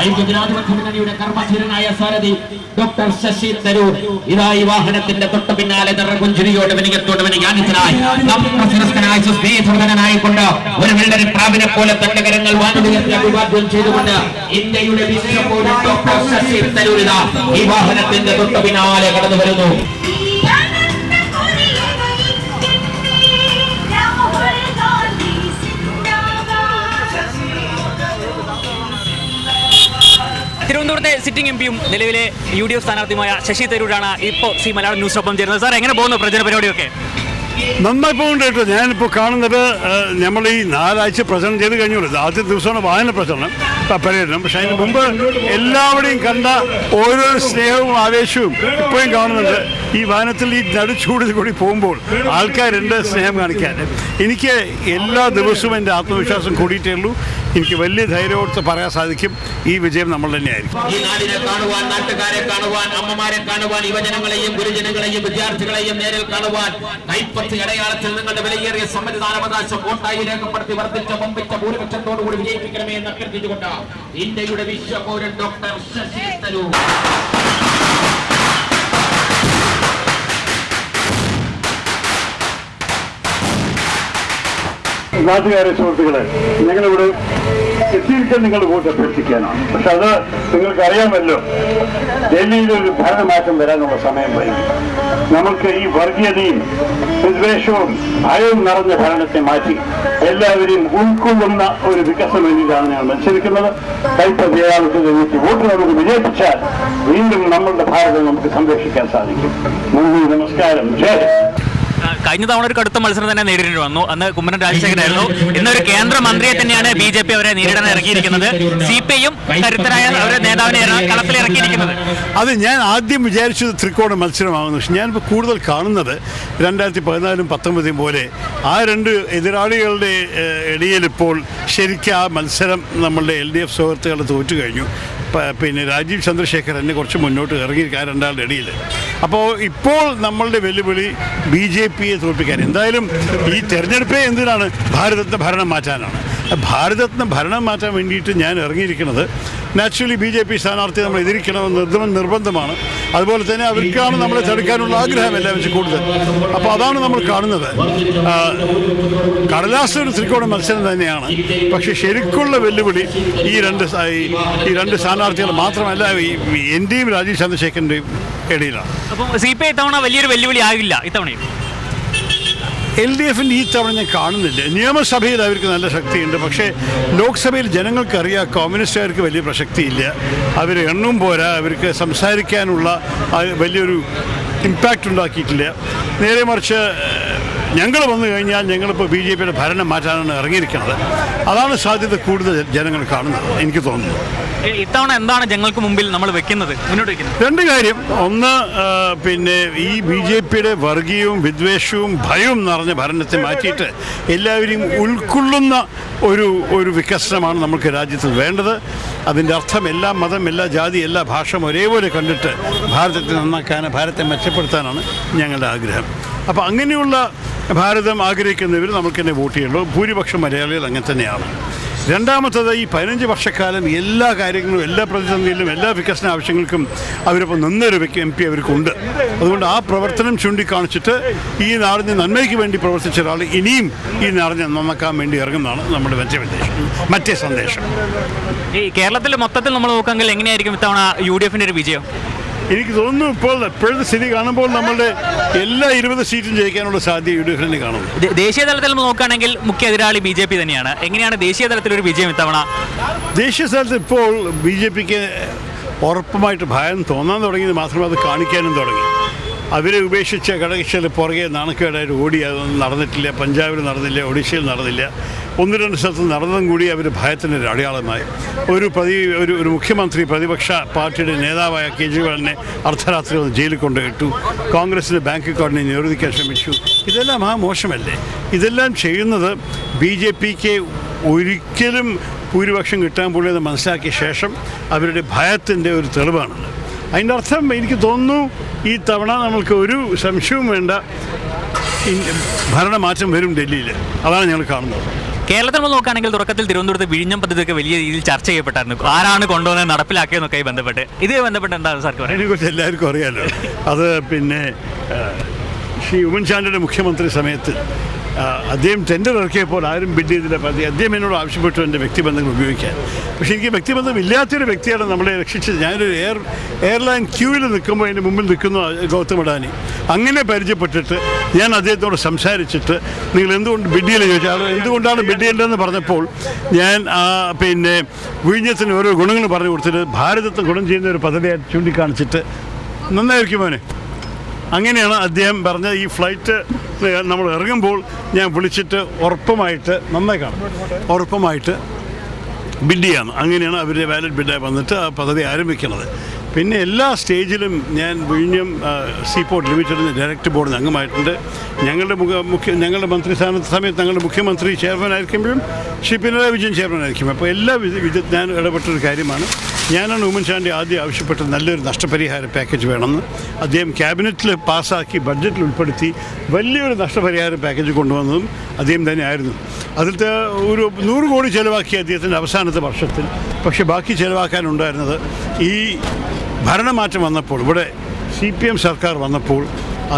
ഐക്യജനാധിപത്യ മുന്നണിയുടെ കർമ്മധീരനായ സാരഥി ഡോക്ടർ ശശി തരൂർ. ഇതാ വാഹനത്തിന്റെ തൊട്ട് പിന്നാലെ വനികാനിതനായി നമ്രശിരസ്കനായ സുസ്നേഹനായിക്കൊണ്ട് ഒരു വെള്ളരി പ്രാവിനെ പോലെ തന്റെ കരങ്ങൾ വാനുയർത്തി അഭിവാദ്യം ഇന്ത്യയുടെ വിശ്വപൗരൻ ഡോക്ടർ ശശി തരൂർ ഇതാ ഈ വാഹനത്തിന്റെ തൊട്ട് പിന്നാലെ കടന്നു വരുന്നു. തിരുവനന്തപുരത്തെ സിറ്റിംഗ് എം പിയും നിലവിലെ യു ഡി എഫ് സ്ഥാനാർത്ഥിയുമായ ശശി തരൂരാണ് ഇപ്പോൾ സി മലയാളം ന്യൂസിനൊപ്പം ചേരുന്നത്. സാർ എങ്ങനെ പോകുന്നു പ്രചരണ പരിപാടിയൊക്കെ? നന്നായി പോകുന്നുണ്ട് കേട്ടോ. ഞാനിപ്പോൾ കാണുന്നത് നമ്മൾ ഈ നാലാഴ്ച പ്രചരണം ചെയ്ത് കഴിഞ്ഞുള്ളൂ ആദ്യ ദിവസമാണ് വായന പ്രചരണം പര്യടനം. പക്ഷേ അതിന് മുമ്പ് എല്ലാവരെയും കണ്ട ഓരോ സ്നേഹവും ആവേശവും ഇപ്പോഴും കാണുന്നുണ്ട്. ഈ വാഹനത്തിൽ ഈ നടുച്ചൂടിൽ കൂടി പോകുമ്പോൾ ആൾക്കാരുണ്ട് സ്നേഹം കാണിക്കാൻ. എനിക്ക് എല്ലാ ദിവസവും എന്റെ ആത്മവിശ്വാസം കൂടിയിട്ടേ ഉള്ളൂ. എനിക്ക് വലിയ ധൈര്യമോട്ട് പറയാൻ സാധിക്കും. ഈ വിജയം നമ്മൾ തന്നെയായിരിക്കും. ഈ നാടിനെ കാണുവാൻ നാട്ടുകാരെ കാണുവാൻ അമ്മമാരെ കാണുവാൻ യുവജനങ്ങളെയും ഗുരുജനങ്ങളെയും വിദ്യാർത്ഥികളെയും നേരിൽ കാണുവാൻ കൈപ്പത്തി അടയാളത്തിൽ നിങ്ങളുടെ വിലയേറിയ സമ്മതിദാനാവകാശം വോട്ടായി രേഖപ്പെടുത്തി വർദ്ധിച്ച പമ്പിച്ച ഭൂരിപക്ഷത്തോടുകൂടി വിജയിപ്പിക്കണമേ എന്ന് അഭ്യർത്ഥിച്ചുകൊണ്ട് ഇന്ത്യയുടെ വിശ്വപൗരൻ ഡോക്ടർ ശശി തരൂർ. നാട്ടുകാരെ സുഹൃത്തുക്കളെ ഞങ്ങളിവിടെ എത്തിയിരിക്കാൻ നിങ്ങൾ വോട്ട് അഭ്യർത്ഥിക്കാനാണ്. പക്ഷെ അത് നിങ്ങൾക്ക് അറിയാമല്ലോ ഡൽഹിയിൽ ഒരു ഭരണമാറ്റം വരാനുള്ള സമയം വരും. നമുക്ക് ഈ വർഗീയതയും വിദ്വേഷവും ഭയവും നിറഞ്ഞ ഭരണത്തെ മാറ്റി എല്ലാവരെയും ഉൾക്കൊള്ളുന്ന ഒരു വികസനം വേണ്ടിയിട്ടാണ് ഞാൻ മത്സരിക്കുന്നത്. കൈപ്പതിയാളത്തിൽ എനിക്ക് വോട്ട് നമുക്ക് വിജയിപ്പിച്ചാൽ വീണ്ടും നമ്മളുടെ ഭാരതം നമുക്ക് സംരക്ഷിക്കാൻ സാധിക്കും. നന്ദി നമസ്കാരം. ജയ് കഴിഞ്ഞ തവണ ഒരു കടുത്ത മത്സരം തന്നെ നേരിടേണ്ടി വന്നു. അന്ന് കുമ്മനം രാജശേഖരായിരുന്നു ഇന്നൊരു കേന്ദ്ര മന്ത്രിയെ തന്നെയാണ് ബി ജെ പി അവരെ നേരിടാൻ ഇറക്കിയിരിക്കുന്നത്. സി പി ഐയും കരുത്തരായ അവരെ നേതാവിനെ കളത്തിൽ ഇറക്കിയിരിക്കുന്നത്. അത് ഞാൻ ആദ്യം വിചാരിച്ചത് ത്രികോണ മത്സരമാകുന്നു പക്ഷെ ഞാനിപ്പോൾ കൂടുതൽ കാണുന്നത് രണ്ടായിരത്തി പതിനാലും പത്തൊമ്പതും പോലെ ആ രണ്ട് എതിരാളികളുടെ ഇടയിൽ ഇപ്പോൾ ശരിക്കും ആ മത്സരം നമ്മളുടെ എൽ ഡി എഫ് സുഹൃത്തുക്കൾ തോറ്റു കഴിഞ്ഞു പിന്നെ രാജീവ് ചന്ദ്രശേഖർ എന്നെ കുറച്ച് മുന്നോട്ട് ഇറങ്ങി ആ രണ്ടാളുടെ ഇടയിൽ അപ്പോൾ ഇപ്പോൾ നമ്മളുടെ വെല്ലുവിളി ബി ജെ പിയെ തോൽപ്പിക്കാൻ. എന്തായാലും ഈ തെരഞ്ഞെടുപ്പേ എന്തിനാണ്? ഭാരതത്തെ ഭരണം മാറ്റാനാണ്. ഭാരതത്തിന് ഭരണം മാറ്റാൻ വേണ്ടിയിട്ട് ഞാൻ ഇറങ്ങിയിരിക്കുന്നത് നാച്ചുറലി ബി ജെ പി സ്ഥാനാർത്ഥി നമ്മൾ എതിരിക്കണമെന്ന് നിർദ്ദമം നിർബന്ധമാണ്. അതുപോലെ തന്നെ അവർക്കാണ് നമ്മളെ തടുക്കാനുള്ള ആഗ്രഹം എല്ലാം വെച്ച് കൂടുതൽ. അപ്പോൾ അതാണ് നമ്മൾ കാണുന്നത്. കടലാസ് ഒരു ത്രികോണ മത്സരം തന്നെയാണ്. പക്ഷേ ശരിക്കുള്ള വെല്ലുവിളി ഈ രണ്ട് ഈ- രണ്ട് സ്ഥാനാർത്ഥികൾ മാത്രമല്ല എന്റെയും രാജീവ് ചന്ദ്രശേഖരന്റെയും ഇടയിലാണ്. അപ്പം സി പി ഐ ഇത്തവണ വലിയൊരു വെല്ലുവിളി ആകില്ല ഇത്തവണയും? എൽ ഡി എഫിന്റെ ഈ തവണ ഞാൻ കാണുന്നില്ല. നിയമസഭയിൽ അവർക്ക് നല്ല ശക്തിയുണ്ട്. പക്ഷേ ലോക്സഭയിൽ ജനങ്ങൾക്കറിയാം കോമ്മ്യൂണിസ്റ്റുകാർക്ക് വലിയ പ്രസക്തിയില്ല അവർ എണ്ണും പോരാ. അവർക്ക് സംസാരിക്കാനുള്ള വലിയൊരു ഇമ്പാക്റ്റ് ഉണ്ടാക്കിയിട്ടില്ല. നേരെ മറിച്ച് ഞങ്ങൾ വന്നു കഴിഞ്ഞാൽ ഞങ്ങളിപ്പോൾ ബി ജെ പിയുടെ ഭരണം മാറ്റാനാണ് ഇറങ്ങിയിരിക്കുന്നത്. അതാണ് സാധ്യത കൂടുതൽ ജനങ്ങൾ കാണുന്നത് എനിക്ക് തോന്നുന്നു. ഇത്തവണ എന്താണ് ജനങ്ങൾക്ക് മുമ്പിൽ നമ്മൾ വെക്കുന്നത്? മുന്നോട്ട് വെക്കുന്നത്. രണ്ട് കാര്യം. ഒന്ന് പിന്നെ ഈ ബി ജെ പിയുടെ വർഗീയവും വിദ്വേഷവും ഭയവും നിറഞ്ഞ ഭരണത്തെ മാറ്റിയിട്ട് എല്ലാവരെയും ഉൾക്കൊള്ളുന്ന ഒരു ഒരു വികസനമാണ് നമുക്ക് രാജ്യത്തിൽ വേണ്ടത്. അതിന്റെ അർത്ഥം എല്ലാ മതം എല്ലാ ജാതി എല്ലാ ഭാഷ ഒരേപോലെ കണ്ടിട്ട് ഭാരതത്തെ നന്നാക്കാൻ ഭാരതത്തെ മെച്ചപ്പെടുത്താനാണ് ഞങ്ങളുടെ ആഗ്രഹം. അപ്പോൾ അങ്ങനെയുള്ള ഭാരതം ആഗ്രഹിക്കുന്നവർ നമുക്ക് തന്നെ വോട്ട് ചെയ്യുള്ളൂ ഭൂരിപക്ഷം മലയാളികൾ അങ്ങനെ തന്നെയാണ്. രണ്ടാമത്തത് ഈ പതിനഞ്ച് വർഷക്കാലം എല്ലാ കാര്യങ്ങളും എല്ലാ പ്രതിസന്ധിയിലും എല്ലാ വികസന ആവശ്യങ്ങൾക്കും അവരിപ്പോൾ നിന്നൊരു എം പി അവർക്കുണ്ട്. അതുകൊണ്ട് ആ പ്രവർത്തനം ചൂണ്ടിക്കാണിച്ചിട്ട് ഈ നാടിന് നന്മയ്ക്ക് വേണ്ടി പ്രവർത്തിച്ച ഒരാൾ ഇനിയും ഈ നാടിനെ നന്നാക്കാൻ വേണ്ടി ഇറങ്ങുന്നതാണ് നമ്മുടെ മറ്റേ ഉദ്ദേശം മറ്റേ സന്ദേശം. ഈ കേരളത്തിൽ മൊത്തത്തിൽ നമ്മൾ നോക്കുകയാണെങ്കിൽ എങ്ങനെയായിരിക്കും ഇത്തവണ യു ഡി എഫിന്റെ ഒരു വിജയം? എനിക്ക് തോന്നുന്നു ഇപ്പോൾ ഇപ്പോഴത്തെ സ്ഥിതി കാണുമ്പോൾ നമ്മളുടെ എല്ലാ ഇരുപത് സീറ്റും ജയിക്കാനുള്ള സാധ്യത യു ഡി എഫിന് കാണുന്നു. ദേശീയ തലത്തിൽ നോക്കുകയാണെങ്കിൽ മുഖ്യ എതിരാളി ബി ജെ പി തന്നെയാണ്. എങ്ങനെയാണ് ദേശീയ തലത്തിൽ ഒരു വിജയം ഇത്തവണ? ദേശീയ തലത്തിൽ ഇപ്പോൾ ബി ജെ പിക്ക് ഉറപ്പുമായിട്ട് ഭയം തോന്നാൻ തുടങ്ങിയത് മാത്രമേ അത് കാണിക്കാനും തുടങ്ങി. അവരെ ഉപേക്ഷിച്ച ഘടകക്ഷികൾ പുറകെ നാണക്കേടായിട്ട് ഓടി നടന്നിട്ടില്ല. പഞ്ചാബിൽ നടന്നില്ല ഒഡീഷയിൽ നടന്നില്ല. ഒന്ന് രണ്ട് സ്ഥലത്ത് നടന്നതും കൂടി അവർ ഭയത്തിന്റെ ഒരു അടയാളമായി. ഒരു പ്രതി ഒരു ഒരു മുഖ്യമന്ത്രി പ്രതിപക്ഷ പാർട്ടിയുടെ നേതാവായ കേജ്രിവാളിനെ അർദ്ധരാത്രി ഒന്ന് ജയിലിൽ കൊണ്ടുപോയിട്ടു കോൺഗ്രസിന്റെ ബാങ്ക് അക്കൗണ്ടിനെ നിരോധിക്കാൻ ശ്രമിച്ചു. ഇതെല്ലാം ആ മോശമല്ലേ? ഇതെല്ലാം ചെയ്യുന്നത് ബി ജെ പിക്ക് ഒരിക്കലും ഭൂരിപക്ഷം കിട്ടാൻ പോലെന്ന് മനസ്സിലാക്കിയ ശേഷം അവരുടെ ഭയത്തിന്റെ ഒരു തെളിവാണത് അതിന്റെ അർത്ഥം എനിക്ക് തോന്നുന്നു ഈ തവണ നമ്മൾക്ക് ഒരു സംശയവും വേണ്ട. ഭരണമാറ്റം വരും ഡൽഹിയിൽ അതാണ് ഞങ്ങൾ കാണുന്നത്. കേരളത്തിൽ നമ്മൾ നോക്കുകയാണെങ്കിൽ തുടക്കത്തിൽ തിരുവനന്തപുരത്ത് വിഴിഞ്ഞം പദ്ധതിയൊക്കെ വലിയ രീതിയിൽ ചർച്ച ചെയ്യപ്പെട്ടായിരുന്നു. ആരാണ് കൊണ്ടുവന്നത് നടപ്പിലാക്കിയെന്നൊക്കെ ബന്ധപ്പെട്ട്. ഇത് ബന്ധപ്പെട്ട് എന്താണ് പറയുന്നത് അതിനെക്കുറിച്ച് എല്ലാവർക്കും അറിയാലോ. അത് പിന്നെ ശ്രീ ഉമ്മൻചാണ്ടിയുടെ മുഖ്യമന്ത്രി സമയത്ത് അദ്ദേഹം ടെൻഡർ ഇറക്കിയപ്പോൾ ആരും ബിഡ് ചെയ്തില്ല. പതി അദ്ദേഹം എന്നോട് ആവശ്യപ്പെട്ടു എന്റെ വ്യക്തിബന്ധങ്ങൾ ഉപയോഗിക്കാൻ. പക്ഷേ എനിക്ക് വ്യക്തിബന്ധം ഇല്ലാത്തൊരു വ്യക്തിയാണ് നമ്മളെ രക്ഷിച്ചത്. ഞാനൊരു എയർ എയർലൈൻ ക്യൂവിൽ നിൽക്കുമ്പോൾ അതിന്റെ മുമ്പിൽ നിൽക്കുന്നു ഗൗതം അഡാനി. അങ്ങനെ പരിചയപ്പെട്ടിട്ട് ഞാൻ അദ്ദേഹത്തോട് സംസാരിച്ചിട്ട് നിങ്ങൾ എന്തുകൊണ്ട് ബിഡ് ചെയ്യില്ല? ചോദിച്ചാൽ എന്തുകൊണ്ടാണ് ബിഡ് ചെയ്യേണ്ടതെന്ന് പറഞ്ഞപ്പോൾ ഞാൻ പിന്നെ വിഴിഞ്ഞത്തിന് ഓരോ ഗുണങ്ങൾ പറഞ്ഞു കൊടുത്തിട്ട് ഭാരതത്തെ ഗുണം ചെയ്യുന്ന ഒരു പദ്ധതിയായിട്ട് ചൂണ്ടിക്കാണിച്ചിട്ട് നന്നായിരിക്കും മോനെ. അങ്ങനെയാണ് അദ്ദേഹം പറഞ്ഞ ഈ ഫ്ലൈറ്റ് നമ്മൾ ഇറങ്ങുമ്പോൾ ഞാൻ വിളിച്ചിട്ട് ഉറപ്പുമായിട്ട് നന്നായി കാണും. ഉറപ്പുമായിട്ട് ബിഡ് ചെയ്യാണ്. അങ്ങനെയാണ് അവരുടെ വാലറ്റ് ബിഡായി വന്നിട്ട് ആ പദ്ധതി ആരംഭിക്കുന്നത്. പിന്നെ എല്ലാ സ്റ്റേജിലും ഞാൻ വിഴിഞ്ഞം സീപോർട്ട് ലിമിറ്റഡിന് ഡയറക്ടർ ബോർഡിന് അംഗമായിട്ടുണ്ട്. ഞങ്ങളുടെ മുഖ മുഖ്യ ഞങ്ങളുടെ മന്ത്രി സ്ഥാനത്ത് സമയത്ത് ഞങ്ങളുടെ മുഖ്യമന്ത്രി ചെയർമാൻ ആയിരിക്കുമ്പോഴും ശ്രീ പിണറായി വിജയൻ ചെയർമാൻ ആയിരിക്കും. അപ്പോൾ എല്ലാ വിധ ഞാൻ ഇടപെട്ടൊരു കാര്യമാണ്. ഞാനാണ് ഉമ്മൻചാണ്ടി ആദ്യം ആവശ്യപ്പെട്ടത് നല്ലൊരു നഷ്ടപരിഹാര പാക്കേജ് വേണമെന്ന്. അദ്ദേഹം ക്യാബിനറ്റിൽ പാസ്സാക്കി ബഡ്ജറ്റിൽ ഉൾപ്പെടുത്തി വലിയൊരു നഷ്ടപരിഹാര പാക്കേജ് കൊണ്ടുവന്നതും അദ്ദേഹം തന്നെയായിരുന്നു. അതിലത്തെ ഒരു നൂറ് കോടി ചിലവാക്കി അദ്ദേഹത്തിന്റെ അവസാനത്തെ വർഷത്തിൽ. പക്ഷേ ബാക്കി ചിലവാക്കാനുണ്ടായിരുന്നത് ഈ ഭരണമാറ്റം വന്നപ്പോൾ ഇവിടെ സി പി എം സർക്കാർ വന്നപ്പോൾ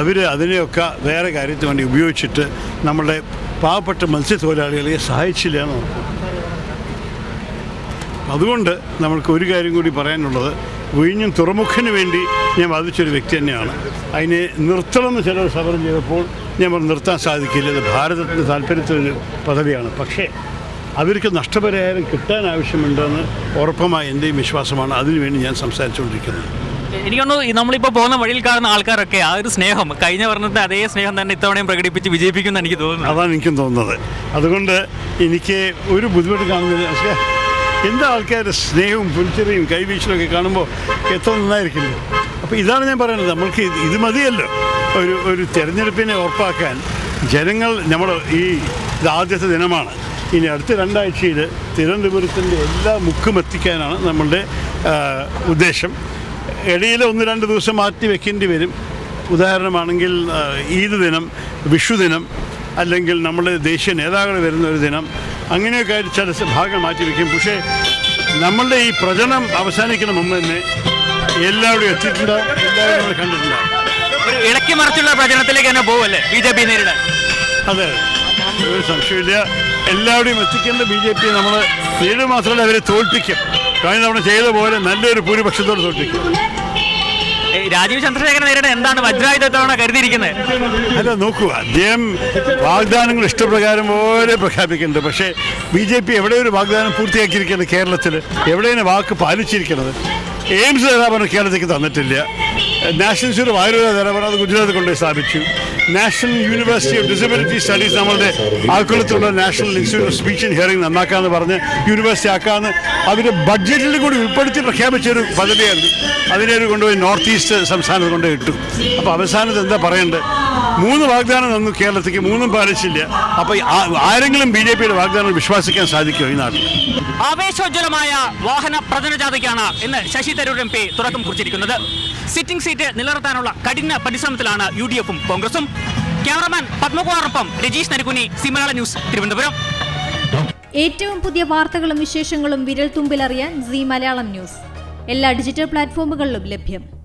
അവർ അതിനെയൊക്കെ വേറെ കാര്യത്തിന് വേണ്ടി ഉപയോഗിച്ചിട്ട് നമ്മളുടെ പാവപ്പെട്ട മത്സ്യത്തൊഴിലാളികളെ സഹായിച്ചില്ല എന്ന്. അതുകൊണ്ട് നമ്മൾക്ക് ഒരു കാര്യം കൂടി പറയാനുള്ളത്. വിഴിഞ്ഞും തുറമുഖന് വേണ്ടി ഞാൻ വാദിച്ചൊരു വ്യക്തി തന്നെയാണ്. അതിനെ നിർത്തണമെന്ന് ചിലർ സമരം ചെയ്തപ്പോൾ ഞാൻ പറഞ്ഞു നിർത്താൻ സാധിക്കില്ല. ഇത് ഭാരതത്തിന്റെ താല്പര്യത്തിലൊരു പദവിയാണ്. പക്ഷേ അവർക്ക് നഷ്ടപരിഹാരം കിട്ടാൻ ആവശ്യമുണ്ടെന്ന് ഉറപ്പമായ എന്റെയും വിശ്വാസമാണ്. അതിനുവേണ്ടി ഞാൻ സംസാരിച്ചുകൊണ്ടിരിക്കുന്നത്. എനിക്ക് തോന്നുന്നു നമ്മളിപ്പോൾ പോകുന്ന വഴിയിൽ കാണുന്ന ആൾക്കാരൊക്കെ ആ ഒരു സ്നേഹം കഴിഞ്ഞ വർണത്തെ അതേ സ്നേഹം തന്നെ ഇത്തവണയും പ്രകടിപ്പിച്ച് വിജയിപ്പിക്കുമെന്ന് എനിക്ക് തോന്നുന്നു. അതാണ് എനിക്കും തോന്നുന്നത്. അതുകൊണ്ട് എനിക്ക് ഒരു ബുദ്ധിമുട്ട് കാണുന്നില്ല. പക്ഷേ എന്താ ആൾക്കാരുടെ സ്നേഹവും പുൽച്ചെറിയും കൈവീശലൊക്കെ കാണുമ്പോൾ എത്ര നന്നായിരിക്കില്ല? അപ്പോൾ ഇതാണ് ഞാൻ പറയുന്നത്. നമ്മൾക്ക് ഇത് മതിയല്ലോ. ഒരു ഒരു തിരഞ്ഞെടുപ്പിനെ ഉറപ്പാക്കാൻ ജനങ്ങൾ നമ്മൾ ഈ ഇത് ആദ്യത്തെ ദിനമാണ്. ഇനി അടുത്ത രണ്ടാഴ്ചയിൽ തിരുവനന്തപുരത്തിന്റെ എല്ലാ മുക്കും എത്തിക്കാനാണ് നമ്മളുടെ ഉദ്ദേശം. ഇടയിൽ ഒന്ന് രണ്ട് ദിവസം മാറ്റി വെക്കേണ്ടി വരും. ഉദാഹരണമാണെങ്കിൽ ഈദ് ദിനം വിഷു ദിനം അല്ലെങ്കിൽ നമ്മുടെ ദേശീയ നേതാക്കൾ വരുന്ന ഒരു ദിനം അങ്ങനെയൊക്കെ ആയിട്ട് ചില ഭാഗം മാറ്റി വയ്ക്കും പക്ഷേ നമ്മളുടെ ഈ പ്രചരണം അവസാനിക്കുന്ന മുമ്പ് തന്നെ എല്ലാവരും എത്തിയിട്ടുണ്ട്. എല്ലാവരും നമ്മൾ കണ്ടിട്ടുണ്ട്. ഒരു ഇളക്കി മറിച്ചുള്ള പ്രചരണത്തിലേക്ക് തന്നെ പോവല്ലേ? ബി ജെ പി നേരിടാൻ. അതെ. ഒരു സംശയമില്ല എല്ലാവരുടെയും എത്തിക്കേണ്ട ബി ജെ പി നമ്മൾ നേരിടുക മാത്രമല്ല അവരെ തോൽപ്പിക്കും. കഴിഞ്ഞ തവണ ചെയ്ത പോലെ നല്ലൊരു ഭൂരിപക്ഷത്തോട് തോൽപ്പിക്കും. രാജീവ് ചന്ദ്രശേഖരൻ നേരിടാൻ എന്താണ് വജ്രായുധത്തോടെ കരുതിയിരിക്കുന്നത്? അല്ല നോക്കൂ അദ്ദേഹം വാഗ്ദാനങ്ങൾ ഇഷ്ടപ്രകാരം പോലെ പ്രഖ്യാപിക്കുന്നുണ്ട്. പക്ഷേ ബി ജെ പി എവിടെ ഒരു വാഗ്ദാനം പൂർത്തിയാക്കിയിരിക്കുന്നത് കേരളത്തിൽ? എവിടെയാണ് വാക്ക് പാലിച്ചിരിക്കുന്നത്? എയിംസ് നേതാവ് കേരളത്തിലേക്ക് തന്നിട്ടില്ല. നാഷണൽ ഇൻസ്റ്റിറ്റ്യൂട്ട് ഓഫ് ആയുർവേദ അത് ഗുജറാത്ത് കൊണ്ടുപോയി സ്ഥാപിച്ചു. National university of disability studies നമ്മളുടെ ആക്കുളത്തുള്ള national institute of speech and hearing നന്നാക്കാമെന്ന് പറഞ്ഞ് യൂണിവേഴ്സിറ്റി ആക്കാമെന്ന് അവർ ബഡ്ജറ്റിൽ കൂടി ഉൾപ്പെടുത്തി പ്രഖ്യാപിച്ചൊരു പദ്ധതിയായിരുന്നു. അതിനെ കൊണ്ടുപോയി നോർത്ത് ഈസ്റ്റ് സംസ്ഥാനത്ത് കൊണ്ടുപോയി ഇട്ടു. അപ്പോൾ അവസാനത്ത് എന്താ പറയേണ്ടത്? മൂന്ന് വാഗ്ദാനം തന്നു കേരളത്തിലേക്ക് മൂന്നും പാലിച്ചില്ല അപ്പോൾ ആരെങ്കിലും ബി ജെ പിയുടെ വാഗ്ദാനം വിശ്വസിക്കാൻ സാധിക്കുമോ ഈ നാട്ടിൽ? ആവേശോജ്വലമായ വാഹന പ്രചനജാഥയ്ക്കാണ് ഇന്ന് ശശി തരൂർ എം പി തുടക്കം കുറിച്ചിരിക്കുന്നത്. സിറ്റിംഗ് സീറ്റ് നിലനിർത്താനുള്ള കഠിന പരിശ്രമത്തിലാണ് യു ഡി എഫും കോൺഗ്രസും. ക്യാമറമാൻ പത്മകുമാറിനൊപ്പം രജീഷ് നരകുനി സിമലാള ന്യൂസ് തിരുവനന്തപുരം. ഏറ്റവും പുതിയ വാർത്തകളും വിശേഷങ്ങളും വിരൽ തുമ്പിലറിയാൻ സി മലയാളം ന്യൂസ്. എല്ലാ ഡിജിറ്റൽ പ്ലാറ്റ്ഫോമുകളിലും ലഭ്യം.